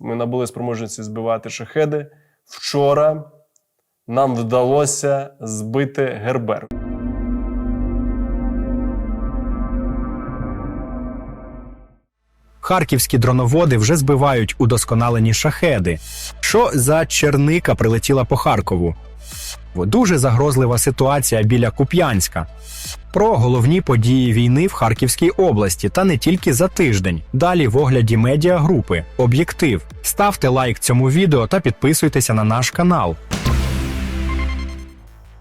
Ми набули спроможності збивати шахеди. Вчора нам вдалося збити Гербер. Харківські дроноводи вже збивають удосконалені шахеди. Що за черника прилетіла по Харкову? Дуже загрозлива ситуація біля Куп'янська. Про головні події війни в Харківській області та не тільки за тиждень. Далі в огляді медіагрупи Об'єктив. Ставте лайк цьому відео та підписуйтеся на наш канал.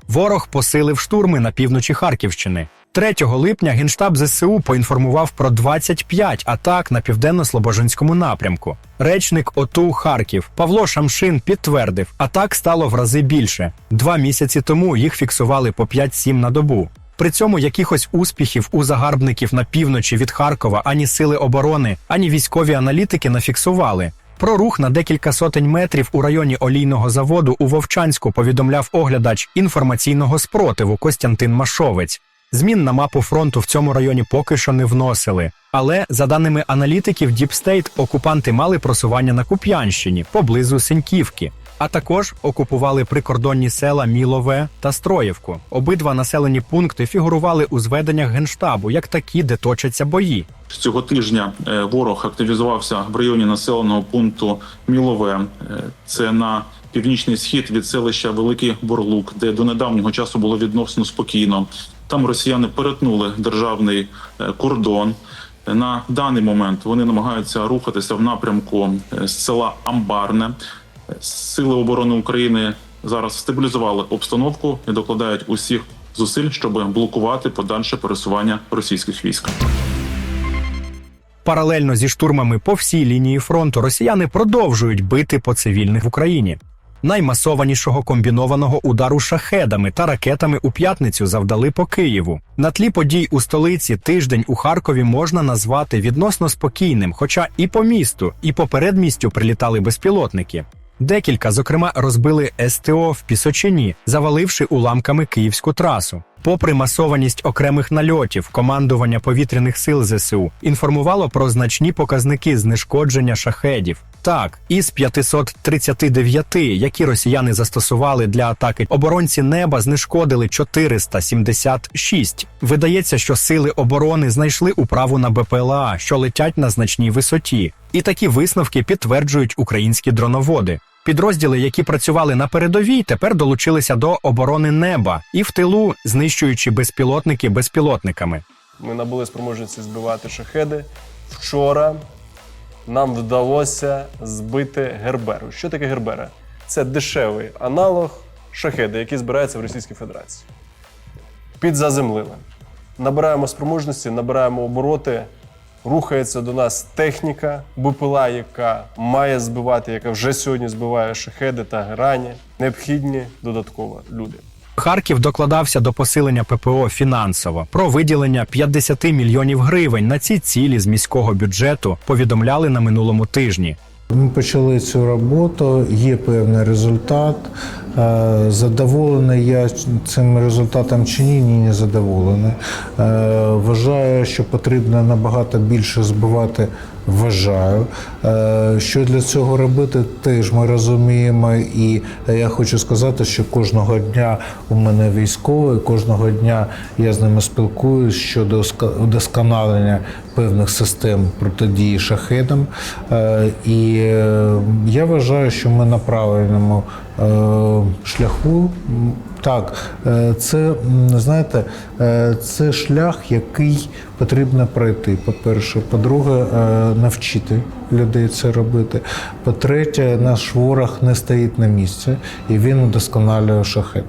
Ворог посилив штурми на півночі Харківщини. 3 липня Генштаб ЗСУ поінформував про 25 атак на південно-слобожинському напрямку. Речник ОТУ Харків Павло Шамшин підтвердив, атак стало в рази більше. Два місяці тому їх фіксували по 5-7 на добу. При цьому якихось успіхів у загарбників на півночі від Харкова ані сили оборони, ані військові аналітики не фіксували. Про рух на декілька сотень метрів у районі олійного заводу у Вовчанську повідомляв оглядач інформаційного спротиву Костянтин Машовець. Змін на мапу фронту в цьому районі поки що не вносили. Але за даними аналітиків Діпстейт, окупанти мали просування на Куп'янщині поблизу Синьківки. А також окупували прикордонні села Мілове та Строївку. Обидва населені пункти фігурували у зведеннях генштабу як такі, де точаться бої. Цього тижня е, ворог активізувався в районі населеного пункту Мілове. Е, Це на північний схід від селища Великий Борлук, де до недавнього часу було відносно спокійно. Там росіяни перетнули державний е, кордон. На даний момент вони намагаються рухатися в напрямку е, з села Амбарне. Сили оборони України зараз стабілізували обстановку і докладають усіх зусиль, щоб блокувати подальше пересування російських військ. Паралельно зі штурмами по всій лінії фронту росіяни продовжують бити по цивільних в Україні. Наймасованішого комбінованого удару шахедами та ракетами у п'ятницю завдали по Києву. На тлі подій у столиці тиждень у Харкові можна назвати відносно спокійним, хоча і по місту, і по передмістю прилітали безпілотники. Декілька, зокрема, розбили СТО в Пісочині, заваливши уламками київську трасу. Попри масованість окремих нальотів, командування повітряних сил ЗСУ інформувало про значні показники знешкодження шахедів. Так, із 539, які росіяни застосували для атаки, оборонці неба знешкодили 476. Видається, що сили оборони знайшли управу на БПЛА, що летять на значній висоті. І такі висновки підтверджують українські дроноводи. Підрозділи, які працювали на передовій, тепер долучилися до оборони неба і в тилу, знищуючи безпілотники безпілотниками. Ми набули спроможності збивати шахеди. Вчора нам вдалося збити Герберу. Що таке Гербера? Це дешевий аналог шахеда, який збирається в Російській Федерації. Підзаземлили. Набираємо спроможності, набираємо обороти, рухається до нас техніка, БПЛА, яка має збивати, яка вже сьогодні збиває шахеди та герані. Необхідні додатково люди. Харків докладався до посилення ППО фінансово. Про виділення 50 мільйонів гривень на ці цілі з міського бюджету повідомляли на минулому тижні. Ми почали цю роботу, є певний результат. Е, Задоволений я цим результатом чи ні, ні, не задоволений. Е, Вважаю, що потрібно набагато більше збивати. Вважаю, Е, що для цього робити, теж ми розуміємо. І я хочу сказати, що кожного дня у мене військовий, кожного дня я з ними спілкуюсь щодо удосконалення певних систем протидії шахедам. І я вважаю, що ми на правильному шляху. Так, е, це знаєте, е, це шлях, який потрібно пройти. По-перше, по-друге, е, навчити людей це робити. По-третє, наш ворог не стоїть на місці і він удосконалює шахет.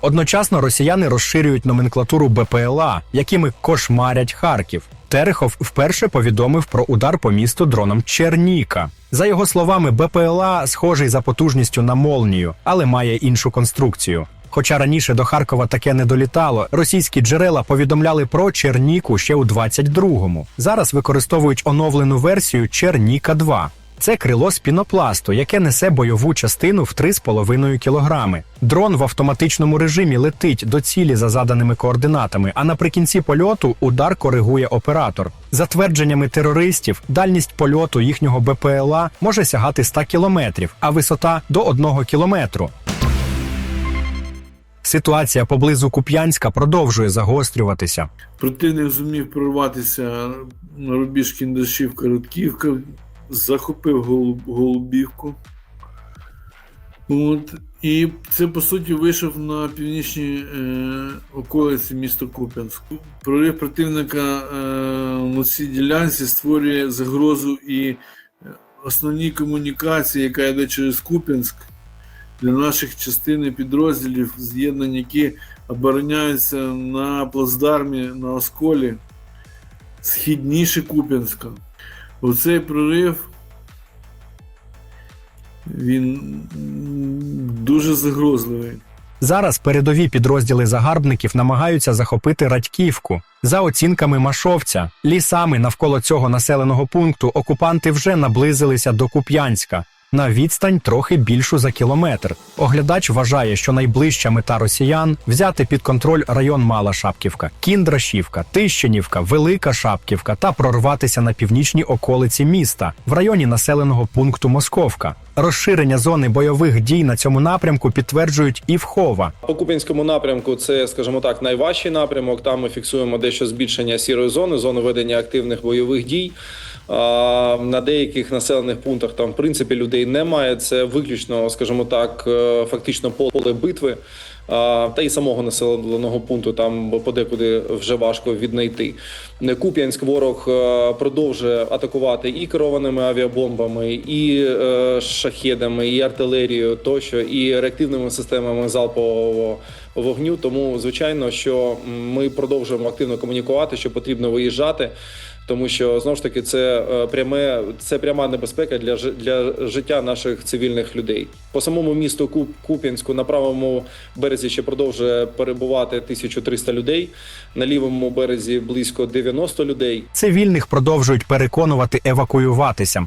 Одночасно росіяни розширюють номенклатуру БПЛА, якими кошмарять Харків. Терехов вперше повідомив про удар по місту дроном Черніка. За його словами, БПЛА схожий за потужністю на молнію, але має іншу конструкцію. Хоча раніше до Харкова таке не долітало, російські джерела повідомляли про Черніку ще у 22-му. Зараз використовують оновлену версію Черніка 2 Це крило з пінопласту, яке несе бойову частину в 3,5 кілограми. Дрон в автоматичному режимі летить до цілі за заданими координатами, а наприкінці польоту удар коригує оператор. За твердженнями терористів, дальність польоту їхнього БПЛА може сягати 100 кілометрів, а висота до 1 кілометру. Ситуація поблизу Куп'янська продовжує загострюватися. Противник зумів прорватися на рубіж Кіндашівка Рудківка, захопив Голубівку. От. І це, по суті, вийшов на північній е, околиці міста Куп'янськ. Прорив противника е, на цій ділянці створює загрозу і основній комунікації, яка йде через Куп'янськ для наших частин і підрозділів, з'єднань, які обороняються на плацдармі на Осколі, східніше Куп'янська. Оцей прорив він дуже загрозливий. Зараз передові підрозділи загарбників намагаються захопити Радьківку. За оцінками Машовця, лісами навколо цього населеного пункту окупанти вже наблизилися до Куп'янська. На відстань трохи більшу за кілометр. Оглядач вважає, що найближча мета росіян взяти під контроль район Мала Шапківка, Кіндрашівка, Тищенівка, Велика Шапківка та прорватися на північні околиці міста в районі населеного пункту Московка. Розширення зони бойових дій на цьому напрямку підтверджують і Вхова. По Куп'янському напрямку це, скажімо так, найважчий напрямок. Там ми фіксуємо дещо збільшення сірої зони, зони ведення активних бойових дій. На деяких населених пунктах там в принципі людей немає. Це виключно, скажімо так, е, фактично поле битви. Та й самого населеного пункту там подекуди вже важко віднайти. Куп'янськ ворог е, продовжує атакувати і керованими авіабомбами, і е, шахедами, і артилерією тощо, і реактивними системами залпового вогню. Тому звичайно, що ми продовжуємо активно комунікувати, що потрібно виїжджати. Тому що знову ж таки це е, пряме це пряма небезпека для для життя наших цивільних людей. По самому місту Куп- Куп'янську на правому березі ще продовжує перебувати 1300 людей, на лівому березі близько 90 людей. Цивільних продовжують переконувати евакуюватися.